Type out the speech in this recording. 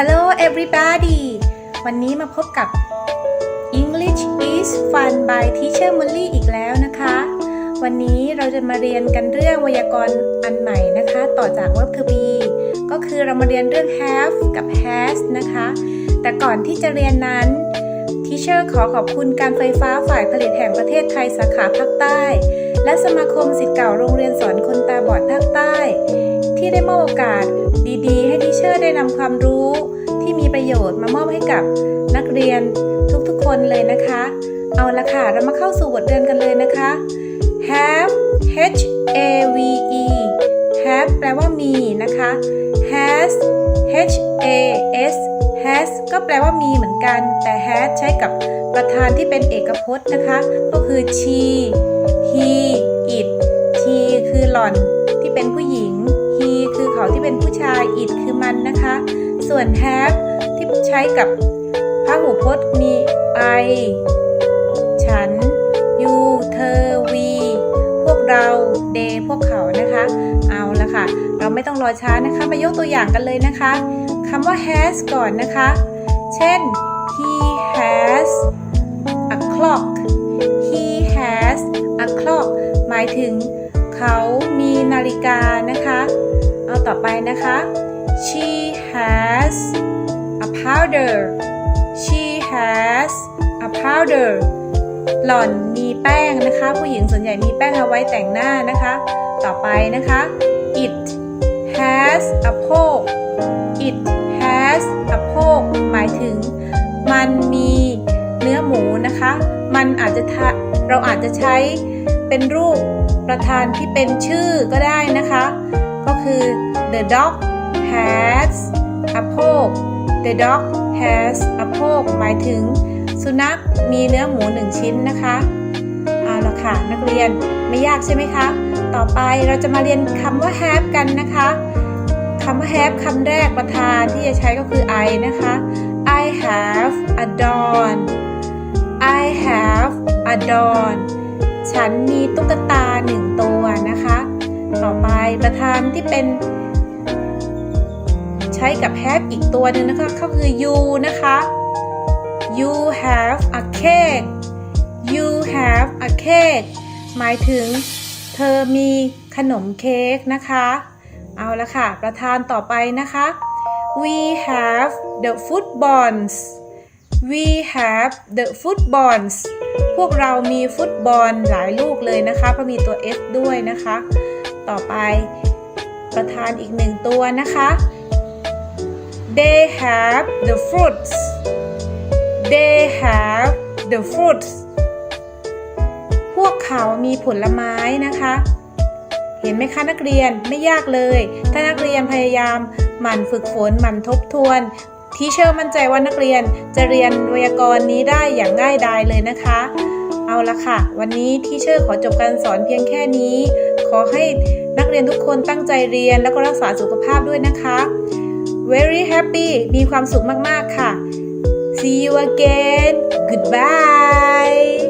Hello everybody วันนี้มาพบกับ English is fun by Teacher Molly อีกแล้วนะคะ วันนี้เราจะมาเรียนกันเรื่องไวยากรณ์อันใหม่นะคะ ต่อจาก verb to be ก็คือเรามาเรียนเรื่อง have กับ has นะคะ แต่ก่อนที่จะเรียนนั้น Teacher ขอขอบคุณการไฟฟ้าฝ่ายผลิตแห่งประเทศไทยสาขาภาคใต้ และสมาคมสิทธิ์เก่าโรงเรียนสอนคนตาบอดภาคใต้ ที่ได้มอบโอกาสดีๆ ให้ทิเชอร์ได้นำความรู้ที่มีประโยชน์มามอบให้กับนักเรียนทุกๆคนเลยนะคะ เอาละค่ะ เรามาเข้าสู่บทเรียนกันเลยนะคะ have h a v e have แปลว่ามีนะคะ has h a s has ก็แปลว่ามีเหมือนกัน แต่ has ใช้กับประธานที่เป็นเอกพจน์นะคะ ก็คือ she he it เขาที่เป็นผู้ชาย it คือมันนะคะ ส่วน have ที่ใช้กับพหูพจน์มี I ฉัน you เธอ we พวกเรา they พวกเขานะคะ เอาละค่ะ เราไม่ต้องรอช้านะคะ มายกตัวอย่างกันเลยนะคะคำว่า has ก่อนนะคะ เช่น he has a clock he has a clock หมายถึงเขามีนาฬิกานะคะ ต่อไปนะคะ she has a powder she has a powder หล่อนมีแป้งนะคะ ผู้หญิงส่วนใหญ่มีแป้งเอาไว้แต่งหน้านะคะ ต่อไปนะคะ it has a poke it has a poke หมายถึง มันมีเนื้อหมูนะคะ มันอาจจะเราอาจจะใช้เป็นรูปประธานที่เป็นชื่อก็ได้นะคะ the dog has a poke the dog has a poke หมายถึงสุนัขมีเนื้อหมูหนึ่งชิ้นนะคะเอาละค่ะนักเรียนไม่ยากใช่ไหมคะ ต่อไปเราจะมาเรียนคำว่า have กันนะคะคำว่า have คำแรกประธานที่จะใช้ก็คือ I นะคะ I have a doll I have a doll ฉันมีตุ๊กตาหนึ่งตัวนะคะ ต่อไปประธานที่เป็น ใช้กับ have อีกตัวหนึ่งนะคะก็คือ you นะคะ you have a cake you have a cake หมายถึงเธอมีขนมเค้กนะคะ เอาละค่ะ ประธานต่อไปนะคะ we have the footballs we have the footballs พวกเรามีฟุตบอลหลายลูกเลยนะคะเพราะมีตัว F ด้วยนะคะ ต่อไปประธานอีกหนึ่งตัวนะคะ they have the fruits they have the fruits พวกเขามีผลไม้นะคะ เห็นไหมคะนักเรียนไม่ยากเลย ถ้านักเรียนพยายามหมั่นฝึกฝนหมั่นทบทวนทีเชอร์มั่นใจว่านักเรียนจะเรียนไวยากรณ์นี้ได้อย่างง่ายดายเลยนะคะ เอาละค่ะ วันนี้ทีเชอร์ขอจบการสอนเพียงแค่นี้ ขอให้นักเรียนทุกคนตั้งใจเรียนแล้วก็รักษาสุขภาพด้วยนะคะ very happy มีความสุขมาก ๆ ค่ะ see you again goodbye